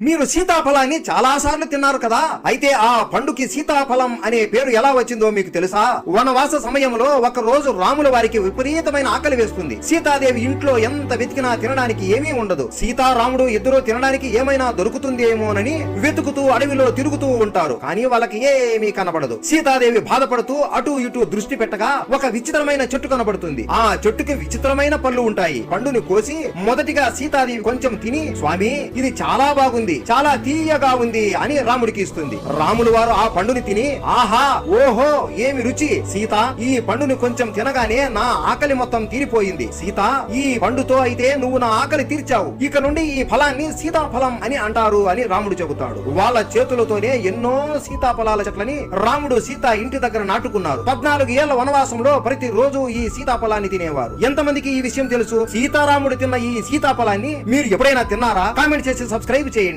మీరు సీతాఫలాన్ని చాలా సార్లు తిన్నారు కదా? అయితే ఆ పండుకి సీతాఫలం అనే పేరు ఎలా వచ్చిందో మీకు తెలుసా? వనవాస సమయంలో ఒక రోజు రాముల వారికి విపరీతమైన ఆకలి వేస్తుంది. సీతాదేవి ఇంట్లో ఎంత వెతికినా తినడానికి ఏమీ ఉండదు. సీతారాముడు ఇద్దరు తినడానికి ఏమైనా దొరుకుతుందేమోనని వెతుకుతూ అడవిలో తిరుగుతూ ఉంటారు. కానీ వాళ్ళకి ఏమీ కనబడదు. సీతాదేవి బాధపడుతూ అటు ఇటు దృష్టి పెట్టగా ఒక విచిత్రమైన చెట్టు కనబడుతుంది. ఆ చెట్టుకి విచిత్రమైన పళ్ళు ఉంటాయి. పండుని కోసి మొదటిగా సీతాదేవి కొంచెం తిని స్వామి ఇది చాలా బాగుంది. చాలా తీయగా ఉంది అని రాముడికి ఇస్తుంది. రాముడు వారు ఆ పండుని తిని ఆహా ఓహో ఏమి రుచి? సీత ఈ పండుని కొంచెం తినగానే నా ఆకలి మొత్తం తీరిపోయింది. సీత ఈ పండుతో అయితే నువ్వు నా ఆకలి తీర్చావు. ఇక నుండి ఈ ఫలాన్ని సీతాఫలం అని అంటారు అని రాముడు చెబుతాడు. వాళ్ళ చేతులతోనే ఎన్నో సీతాఫలాల చెట్లని రాముడు సీత ఇంటి దగ్గర నాటుకున్నారు. పద్నాలుగు ఏళ్ళ వనవాసంలో ప్రతి రోజు ఈ సీతాఫలాన్ని తినేవారు. ఎంతమందికి ఈ విషయం తెలుసు? సీతారాముడు తిన్న ఈ సీతాఫలాన్ని మీరు ఎప్పుడైనా తిన్నారా? కామెంట్ చేసి సబ్స్క్రైబ్ చేయండి.